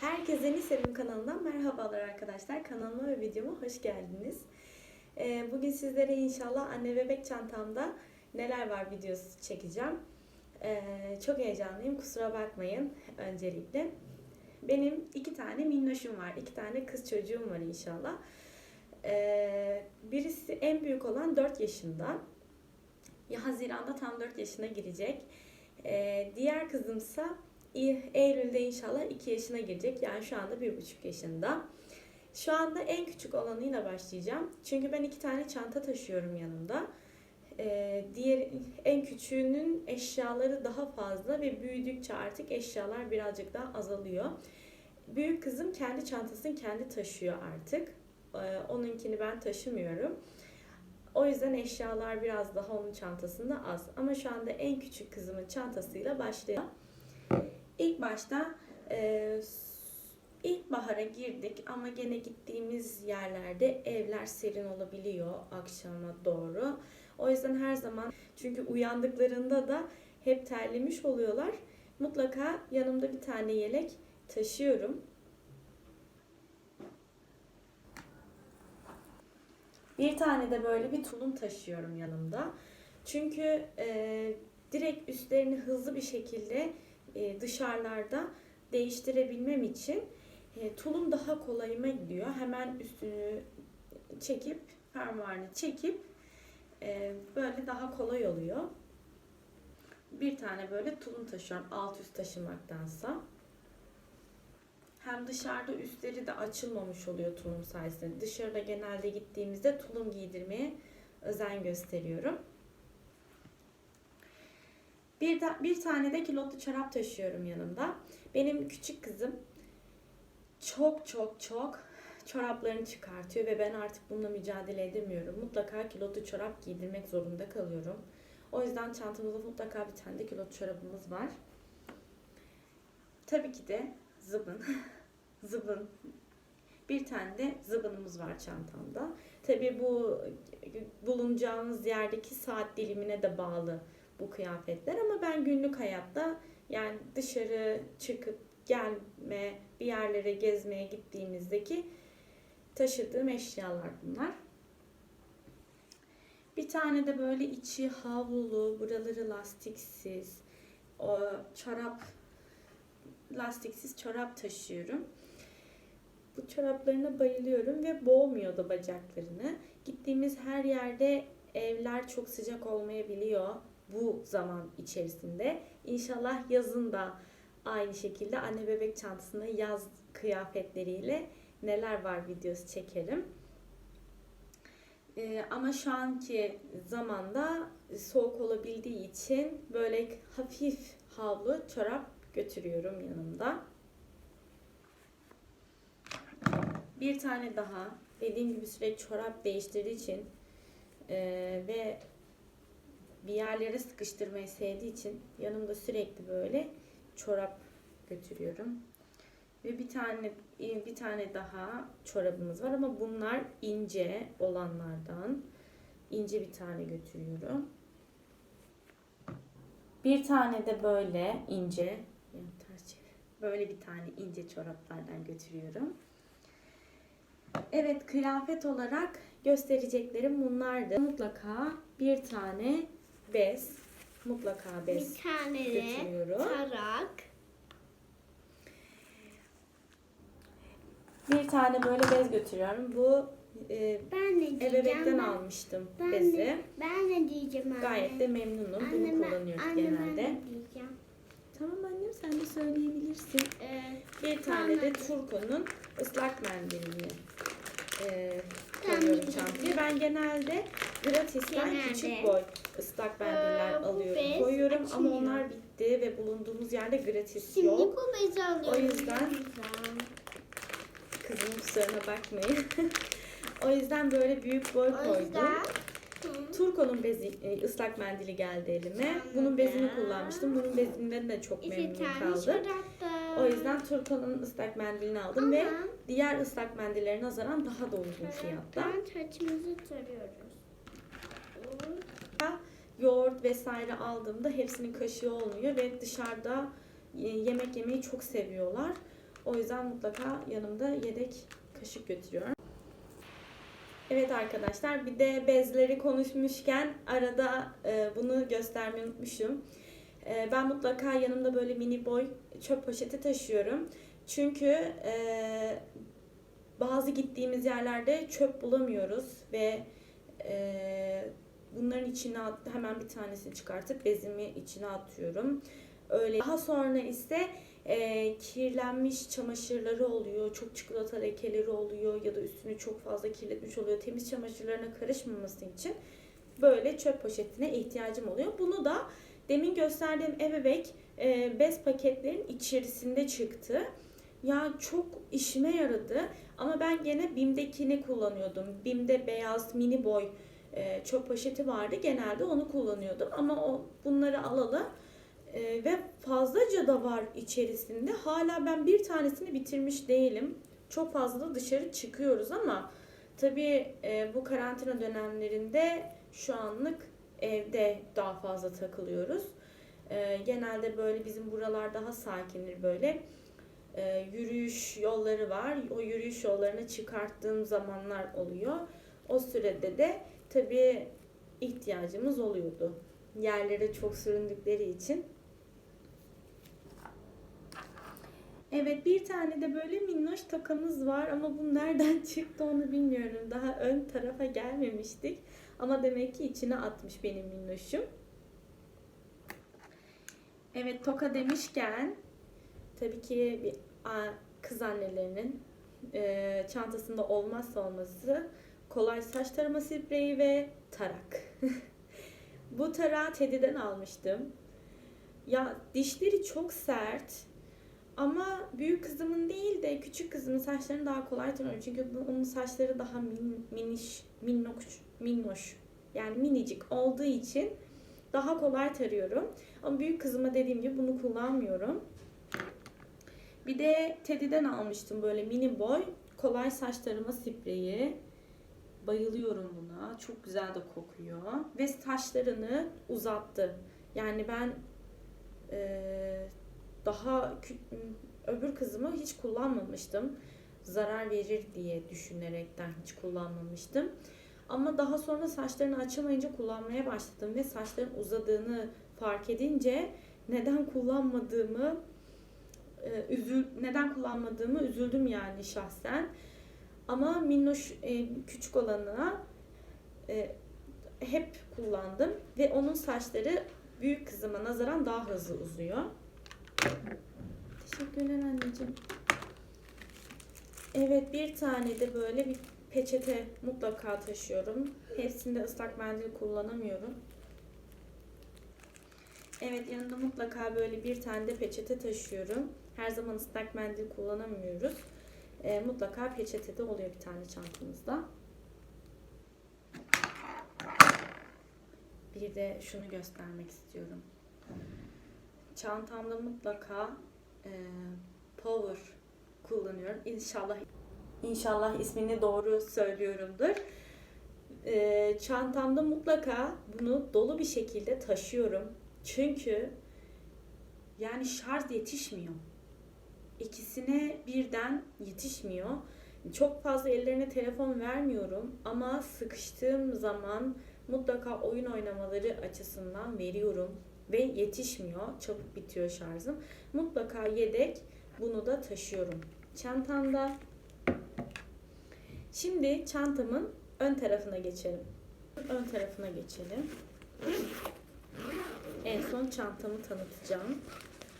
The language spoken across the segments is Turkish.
Herkese Nisevim kanalından merhabalar arkadaşlar. Kanalıma ve videoma hoş geldiniz. Ee, Bugün sizlere inşallah anne bebek çantamda neler var videosu çekeceğim. Ee, Çok heyecanlıyım kusura bakmayın öncelikle. Benim iki tane minnoşum var. iki tane kız çocuğum var inşallah. Ee, Birisi en büyük olan 4 yaşında. Ya Haziran'da tam 4 yaşına girecek. Diğer kızımsa Eylül'de inşallah 2 yaşına girecek. Yani şu anda 1,5 yaşında. Şu anda en küçük olanıyla başlayacağım. Çünkü ben iki tane çanta taşıyorum yanımda. Ee, diğer en küçüğünün eşyaları daha fazla ve büyüdükçe artık eşyalar birazcık daha azalıyor. Büyük kızım kendi çantasını kendi taşıyor artık. Ee, onunkini ben taşımıyorum. O yüzden eşyalar biraz daha onun çantasında az. Ama şu anda en küçük kızımın çantasıyla başlıyor. İlk başta e, ilkbahara girdik ama gene gittiğimiz yerlerde evler serin olabiliyor akşama doğru. O yüzden her zaman çünkü uyandıklarında da hep terlemiş oluyorlar. Mutlaka yanımda bir tane yelek taşıyorum. Bir tane de böyle bir tulum taşıyorum yanımda. Çünkü e, direkt üstlerini hızlı bir şekilde e, dışarılarda değiştirebilmem için e, tulum daha kolayıma gidiyor. Hemen üstünü çekip fermuarını çekip e, böyle daha kolay oluyor. Bir tane böyle tulum taşıyorum alt üst taşımaktansa. Hem dışarıda üstleri de açılmamış oluyor tulum sayesinde. Dışarıda genelde gittiğimizde tulum giydirmeye özen gösteriyorum. Bir, de, bir tane de kilotlu çorap taşıyorum yanımda. Benim küçük kızım çok çok çok çoraplarını çıkartıyor ve ben artık bununla mücadele edemiyorum. Mutlaka kilotlu çorap giydirmek zorunda kalıyorum. O yüzden çantamızda mutlaka bir tane de kilotlu çorabımız var. Tabii ki de zıbın. zıbın. Bir tane de zıbınımız var çantamda. Tabii bu bulunacağımız yerdeki saat dilimine de bağlı bu kıyafetler ama ben günlük hayatta yani dışarı çıkıp gelme, bir yerlere gezmeye gittiğimizdeki taşıdığım eşyalar bunlar. Bir tane de böyle içi havlulu, buraları lastiksiz, o çorap lastiksiz çorap taşıyorum. Bu çoraplarına bayılıyorum ve boğmuyor da bacaklarını. Gittiğimiz her yerde evler çok sıcak olmayabiliyor bu zaman içerisinde. İnşallah yazın da aynı şekilde anne bebek çantasında yaz kıyafetleriyle neler var videosu çekerim. Ee, ama şu anki zamanda soğuk olabildiği için böyle hafif havlu çorap götürüyorum yanımda. Bir tane daha dediğim gibi sürekli çorap değiştirdiği için e, ve bir yerlere sıkıştırmayı sevdiği için yanımda sürekli böyle çorap götürüyorum. Ve bir tane bir tane daha çorabımız var ama bunlar ince olanlardan. ince bir tane götürüyorum. Bir tane de böyle ince. Böyle bir tane ince çoraplardan götürüyorum. Evet kıyafet olarak göstereceklerim bunlardı. Mutlaka bir tane bez, mutlaka bez Bir tane götürüyorum. tarak. Bir tane böyle bez götürüyorum. Bu e, Ben de diyeceğim. ben, almıştım ben bezi. De, ben de diyeceğim anne. Gayet de memnunum. Anne, Bunu kullanıyoruz anne, genelde. Ben de diyeceğim. Tamam annem sen de söyleyebilirsin. Ee, Bir tane de anne. Turco'nun ıslak mendilini e, koyuyorum çantaya. Ben genelde gratisten Genelde. küçük boy ıslak mendiller Ee, bu alıyorum, koyuyorum ama açılıyor. onlar bitti ve bulunduğumuz yerde gratis şimdi yok. bu bezi alıyorum. yüzden- Kızım kusuruna bakmayın. o yüzden böyle büyük boy O koydum. yüzden Hı. Turco'nun bezi, e, ıslak mendili geldi elime. Bunun bezini kullanmıştım. Bunun bezinden de çok memnun kaldım. O yüzden Turco'nun ıslak mendilini aldım ve Ama diğer ıslak mendillere nazaran daha da uygun fiyatta. çoraptan saçımızı tarıyoruz. Yoğurt vesaire aldığımda hepsinin kaşığı olmuyor ve dışarıda e, yemek yemeyi çok seviyorlar. O yüzden mutlaka yanımda yedek kaşık götürüyorum. Evet arkadaşlar bir de bezleri konuşmuşken arada e, bunu göstermeyi unutmuşum. E, ben mutlaka yanımda böyle mini boy çöp poşeti taşıyorum. Çünkü e, bazı gittiğimiz yerlerde çöp bulamıyoruz ve e, bunların içine at, hemen bir tanesini çıkartıp bezimi içine atıyorum. Öyle. Daha sonra ise e, kirlenmiş çamaşırları oluyor, çok çikolata lekeleri oluyor ya da üstünü çok fazla kirletmiş oluyor. Temiz çamaşırlarına karışmaması için böyle çöp poşetine ihtiyacım oluyor. Bunu da demin gösterdiğim ebebek e, bez paketlerin içerisinde çıktı. Ya çok işime yaradı ama ben gene BİM'dekini kullanıyordum. BİM'de beyaz mini boy e, çöp poşeti vardı. Genelde onu kullanıyordum ama o bunları alalı e, ve fazlaca da var içerisinde. Hala ben bir tanesini bitirmiş değilim. Çok fazla da dışarı çıkıyoruz ama tabii e, bu karantina dönemlerinde şu anlık evde daha fazla takılıyoruz. E, genelde böyle bizim buralar daha sakindir böyle. E, yürüyüş yolları var. O yürüyüş yollarına çıkarttığım zamanlar oluyor. O sürede de tabii ihtiyacımız oluyordu. Yerlere çok süründükleri için. Evet bir tane de böyle minnoş takamız var ama bu nereden çıktı onu bilmiyorum. Daha ön tarafa gelmemiştik. Ama demek ki içine atmış benim minnoşum. Evet toka demişken tabii ki bir kız annelerinin e, çantasında olmazsa olmazı kolay saç tarama spreyi ve tarak. Bu tarağı Teddy'den almıştım. Ya dişleri çok sert ama büyük kızımın değil de küçük kızımın saçlarını daha kolay tarıyorum. Çünkü onun saçları daha min, miniş, minnoş, minnoş. Yani minicik olduğu için daha kolay tarıyorum. Ama büyük kızıma dediğim gibi bunu kullanmıyorum. Bir de Teddy'den almıştım böyle mini boy kolay saç tarama spreyi. Bayılıyorum buna. Çok güzel de kokuyor. Ve saçlarını uzattı. Yani ben eee, daha öbür kızımı hiç kullanmamıştım. Zarar verir diye düşünerekten hiç kullanmamıştım. Ama daha sonra saçlarını açamayınca kullanmaya başladım ve saçların uzadığını fark edince neden kullanmadığımı e, üzül neden kullanmadığımı üzüldüm yani şahsen. Ama minnoş e, küçük olanına e, hep kullandım ve onun saçları büyük kızıma nazaran daha hızlı uzuyor. Teşekkürler anneciğim. Evet bir tane de böyle bir peçete mutlaka taşıyorum. Hepsinde ıslak mendil kullanamıyorum. Evet yanında mutlaka böyle bir tane de peçete taşıyorum. Her zaman ıslak mendil kullanamıyoruz. E, mutlaka peçete de oluyor bir tane çantamızda. Bir de şunu göstermek istiyorum. Çantamda mutlaka e, Power kullanıyorum. İnşallah İnşallah ismini doğru söylüyorumdur. E, çantamda mutlaka bunu dolu bir şekilde taşıyorum. Çünkü yani şarj yetişmiyor. İkisine birden yetişmiyor. Çok fazla ellerine telefon vermiyorum ama sıkıştığım zaman mutlaka oyun oynamaları açısından veriyorum ve yetişmiyor. Çabuk bitiyor şarjım. Mutlaka yedek bunu da taşıyorum. Çantamda Şimdi çantamın ön tarafına geçelim. Ön tarafına geçelim. En son çantamı tanıtacağım.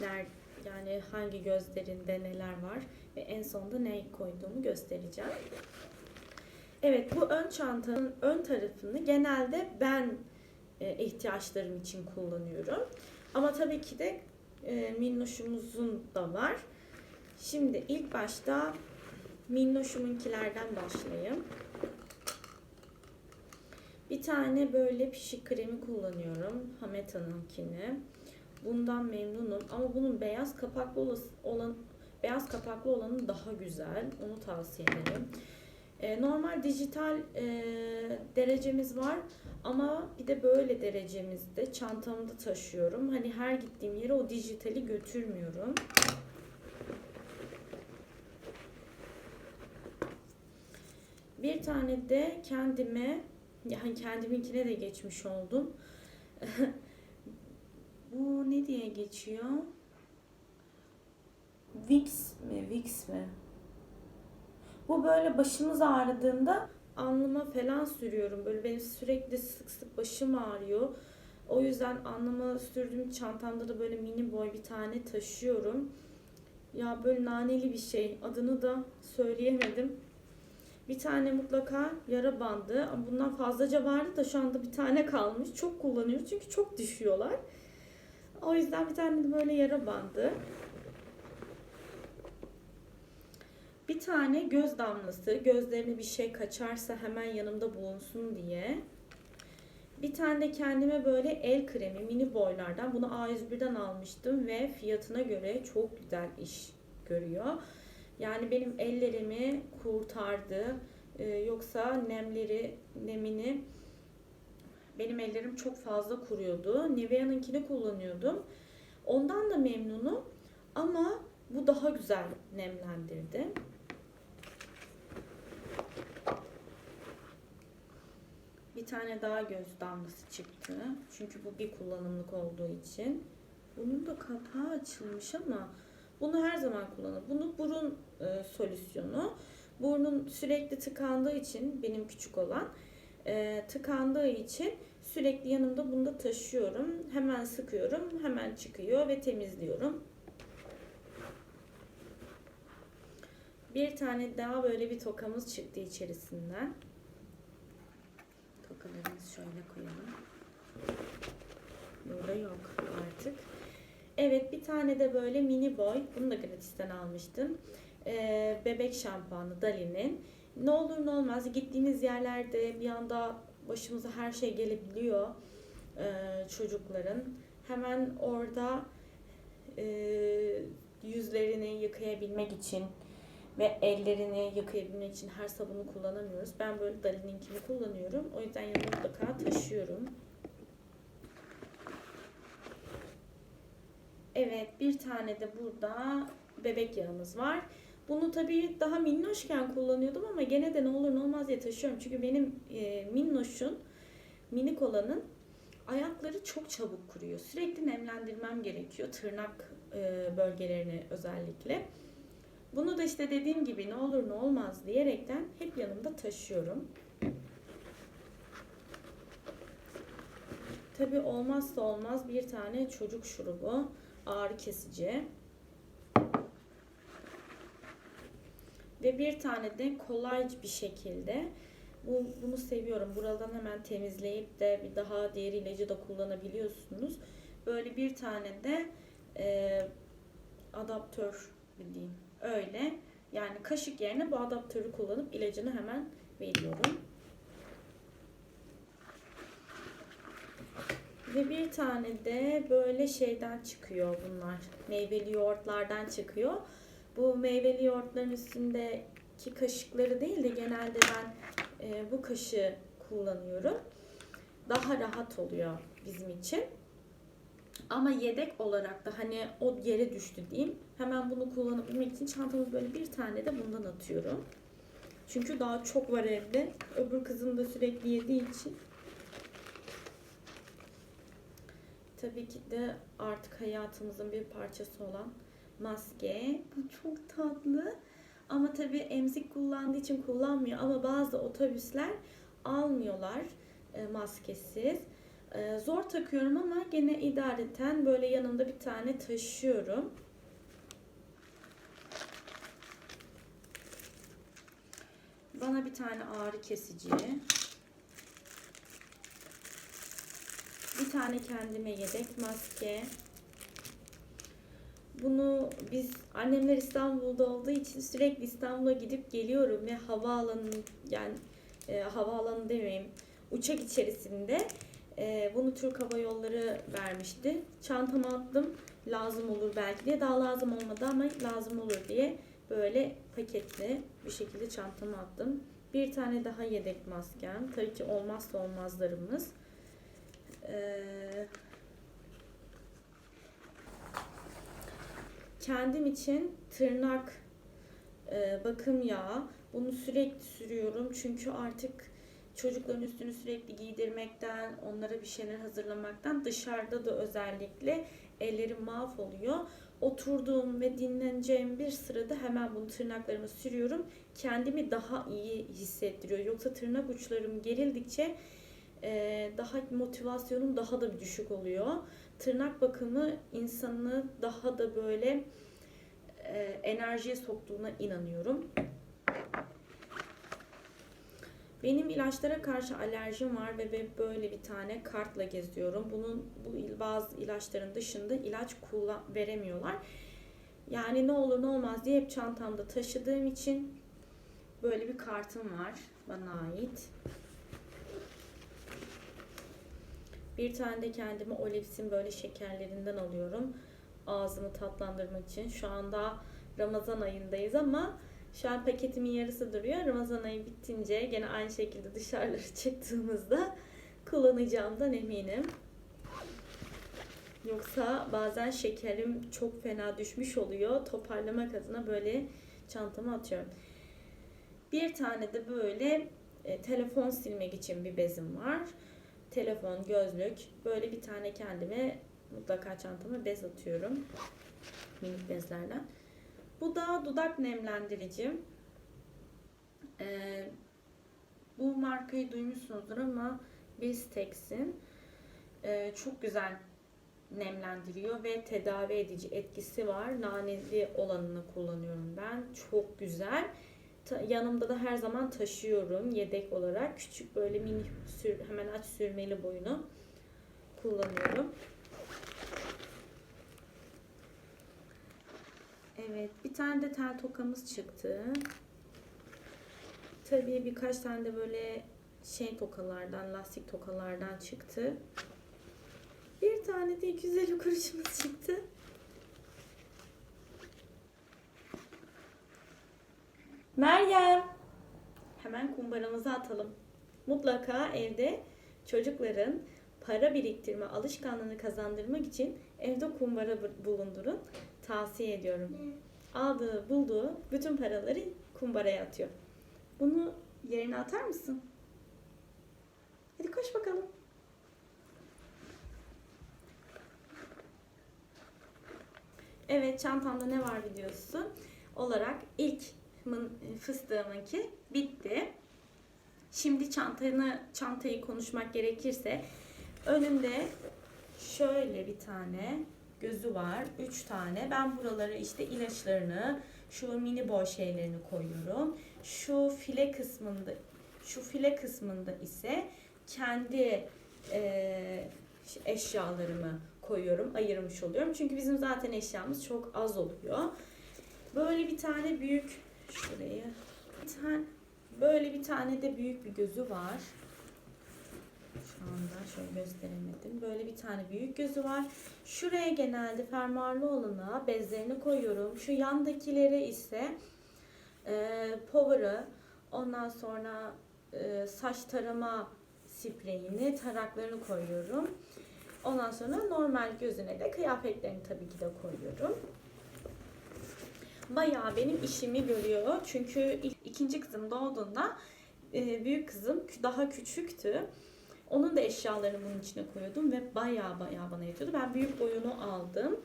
Ner, yani hangi gözlerinde neler var ve en sonunda ne koyduğumu göstereceğim. Evet bu ön çantanın ön tarafını genelde ben e, ihtiyaçlarım için kullanıyorum. Ama tabii ki de e, minnoşumuzun da var. Şimdi ilk başta minnoşumunkilerden başlayayım. Bir tane böyle pişik kremi kullanıyorum. Hameta'nınkini. Bundan memnunum ama bunun beyaz kapaklı olan beyaz kapaklı olanı daha güzel. Onu tavsiye ederim. Ee, normal dijital e, derecemiz var ama bir de böyle derecemizde çantamda taşıyorum. Hani her gittiğim yere o dijitali götürmüyorum. Bir tane de kendime yani kendiminkine de geçmiş oldum. Bu ne diye geçiyor? Vicks mi? Vicks mi? Bu böyle başımız ağrıdığında alnıma falan sürüyorum. Böyle benim sürekli sık sık başım ağrıyor. O yüzden alnıma sürdüğüm çantamda da böyle mini boy bir tane taşıyorum. Ya böyle naneli bir şey. Adını da söyleyemedim. Bir tane mutlaka yara bandı. Bundan fazlaca vardı da şu anda bir tane kalmış. Çok kullanıyoruz çünkü çok düşüyorlar. O yüzden bir tane de böyle yara bandı. Bir tane göz damlası. Gözlerine bir şey kaçarsa hemen yanımda bulunsun diye. Bir tane de kendime böyle el kremi mini boylardan. Bunu A101'den almıştım ve fiyatına göre çok güzel iş görüyor. Yani benim ellerimi kurtardı. Ee, yoksa nemleri, nemini benim ellerim çok fazla kuruyordu. Nivea'nınkini kullanıyordum. Ondan da memnunum ama bu daha güzel nemlendirdi. Bir tane daha göz damlası çıktı. Çünkü bu bir kullanımlık olduğu için. Bunun da kapağı açılmış ama bunu her zaman kullanırım. Bunu burun e, solüsyonu. Burnun sürekli tıkandığı için benim küçük olan e, tıkandığı için sürekli yanımda bunu da taşıyorum. Hemen sıkıyorum, hemen çıkıyor ve temizliyorum. Bir tane daha böyle bir tokamız çıktı içerisinden. Tokalarımızı şöyle koyalım. Burada yok artık. Evet bir tane de böyle mini boy. Bunu da gratisten almıştım. Ee, bebek şampuanı Dali'nin. Ne olur ne olmaz gittiğiniz yerlerde bir anda başımıza her şey gelebiliyor ee, çocukların. Hemen orada e, yüzlerini yıkayabilmek için ve ellerini yıkayabilmek için her sabunu kullanamıyoruz. Ben böyle Dali'ninkini kullanıyorum. O yüzden yanımda mutlaka taşıyorum. Evet bir tane de burada bebek yağımız var. Bunu tabii daha minnoşken kullanıyordum ama gene de ne olur ne olmaz diye taşıyorum. Çünkü benim e, minnoşun, minik olanın ayakları çok çabuk kuruyor. Sürekli nemlendirmem gerekiyor. Tırnak e, bölgelerini özellikle. Bunu da işte dediğim gibi ne olur ne olmaz diyerekten hep yanımda taşıyorum. Tabii olmazsa olmaz bir tane çocuk şurubu, ağrı kesici. Ve bir tane de kolay bir şekilde bu, bunu seviyorum. Buradan hemen temizleyip de bir daha diğer ilacı da kullanabiliyorsunuz. Böyle bir tane de e, adaptör bildiğin öyle. Yani kaşık yerine bu adaptörü kullanıp ilacını hemen veriyorum. Ve bir tane de böyle şeyden çıkıyor bunlar. Meyveli yoğurtlardan çıkıyor. Bu meyveli yoğurtların üstündeki kaşıkları değil de genelde ben e, bu kaşığı kullanıyorum. Daha rahat oluyor bizim için. Ama yedek olarak da hani o yere düştü diyeyim. Hemen bunu kullanabilmek için çantama böyle bir tane de bundan atıyorum. Çünkü daha çok var evde. Öbür kızım da sürekli yediği için. Tabii ki de artık hayatımızın bir parçası olan maske. Bu çok tatlı. Ama tabii emzik kullandığı için kullanmıyor. Ama bazı otobüsler almıyorlar e, maskesiz. E, zor takıyorum ama gene idareten böyle yanımda bir tane taşıyorum. Bana bir tane ağrı kesici. Bir tane kendime yedek maske. Bunu biz annemler İstanbul'da olduğu için sürekli İstanbul'a gidip geliyorum ve havaalanı yani e, havaalanı demeyeyim uçak içerisinde e, bunu Türk Hava Yolları vermişti. Çantama attım lazım olur belki diye daha lazım olmadı ama lazım olur diye böyle paketli bir şekilde çantama attım. Bir tane daha yedek maskem. Tabii ki olmazsa olmazlarımız. Kendim için tırnak e, bakım yağı. Bunu sürekli sürüyorum çünkü artık çocukların üstünü sürekli giydirmekten, onlara bir şeyler hazırlamaktan dışarıda da özellikle ellerim mahvoluyor. Oturduğum ve dinleneceğim bir sırada hemen bunu tırnaklarıma sürüyorum. Kendimi daha iyi hissettiriyor. Yoksa tırnak uçlarım gerildikçe e, daha motivasyonum daha da düşük oluyor. Tırnak bakımı insanı daha da böyle e, enerjiye soktuğuna inanıyorum. Benim ilaçlara karşı alerjim var ve böyle bir tane kartla geziyorum. Bunun bu bazı ilaçların dışında ilaç kullan veremiyorlar. Yani ne olur ne olmaz diye hep çantamda taşıdığım için böyle bir kartım var bana ait. Bir tane de kendime Olips'in böyle şekerlerinden alıyorum. Ağzımı tatlandırmak için. Şu anda Ramazan ayındayız ama şu an paketimin yarısı duruyor. Ramazan ayı bittince gene aynı şekilde dışarılara çıktığımızda kullanacağımdan eminim. Yoksa bazen şekerim çok fena düşmüş oluyor. Toparlamak adına böyle çantama atıyorum. Bir tane de böyle e, telefon silmek için bir bezim var. Telefon, gözlük. Böyle bir tane kendime mutlaka çantama bez atıyorum. Minik bezlerden. Bu da dudak nemlendiricim. Ee, bu markayı duymuşsunuzdur ama Bistex'in ee, çok güzel nemlendiriyor ve tedavi edici etkisi var. Naneli olanını kullanıyorum ben. Çok güzel. Yanımda da her zaman taşıyorum yedek olarak. Küçük böyle mini sür, hemen aç sürmeli boyunu kullanıyorum. Evet, bir tane de tel tokamız çıktı. Tabii birkaç tane de böyle şey tokalardan, lastik tokalardan çıktı. Bir tane de 250 kuruşumuz çıktı. Meryem. Hemen kumbaramıza atalım. Mutlaka evde çocukların para biriktirme alışkanlığını kazandırmak için evde kumbara bu- bulundurun. Tavsiye ediyorum. Aldığı, bulduğu bütün paraları kumbaraya atıyor. Bunu yerine atar mısın? Hadi koş bakalım. Evet çantamda ne var videosu olarak ilk fıstığımınki bitti. Şimdi çantanı çantayı konuşmak gerekirse önünde şöyle bir tane gözü var. Üç tane. Ben buralara işte ilaçlarını, şu mini boy şeylerini koyuyorum. Şu file kısmında şu file kısmında ise kendi eee, eşyalarımı koyuyorum, ayırmış oluyorum. Çünkü bizim zaten eşyamız çok az oluyor. Böyle bir tane büyük şuraya bir tane böyle bir tane de büyük bir gözü var. Şu anda şöyle gösteremedim. Böyle bir tane büyük gözü var. Şuraya genelde fermuarlı olana bezlerini koyuyorum. Şu yandakilere ise e, power'ı ondan sonra e, saç tarama spreyini, taraklarını koyuyorum. Ondan sonra normal gözüne de kıyafetlerini tabii ki de koyuyorum. Bayağı benim işimi görüyor. Çünkü ikinci kızım doğduğunda e, büyük kızım daha küçüktü. Onun da eşyalarını bunun içine koyuyordum ve bayağı bayağı bana yetiyordu. Ben büyük boyunu aldım.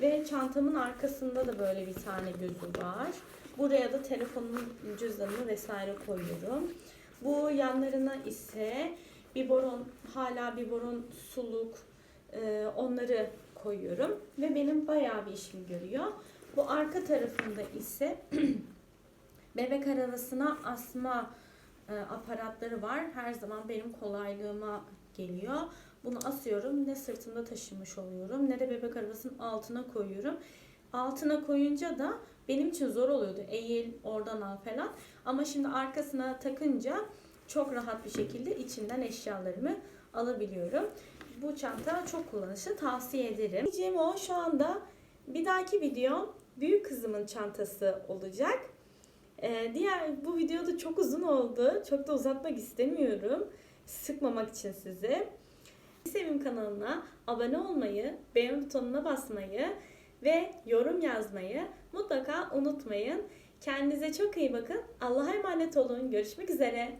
Ve çantamın arkasında da böyle bir tane gözü var. Buraya da telefonumun cüzdanını vesaire koyuyorum. Bu yanlarına ise biberon, hala biberon, suluk, e, onları koyuyorum. Ve benim bayağı bir işimi görüyor. Bu arka tarafında ise bebek arabasına asma e, aparatları var. Her zaman benim kolaylığıma geliyor. Bunu asıyorum. Ne sırtımda taşımış oluyorum ne de bebek arabasının altına koyuyorum. Altına koyunca da benim için zor oluyordu. Eğil, oradan al falan. Ama şimdi arkasına takınca çok rahat bir şekilde içinden eşyalarımı alabiliyorum. Bu çanta çok kullanışlı. Tavsiye ederim. Diyeceğim o şu anda bir dahaki video büyük kızımın çantası olacak. Ee, diğer bu videoda çok uzun oldu. Çok da uzatmak istemiyorum. Sıkmamak için sizi. Sevim kanalına abone olmayı, beğen butonuna basmayı ve yorum yazmayı mutlaka unutmayın. Kendinize çok iyi bakın. Allah'a emanet olun. Görüşmek üzere.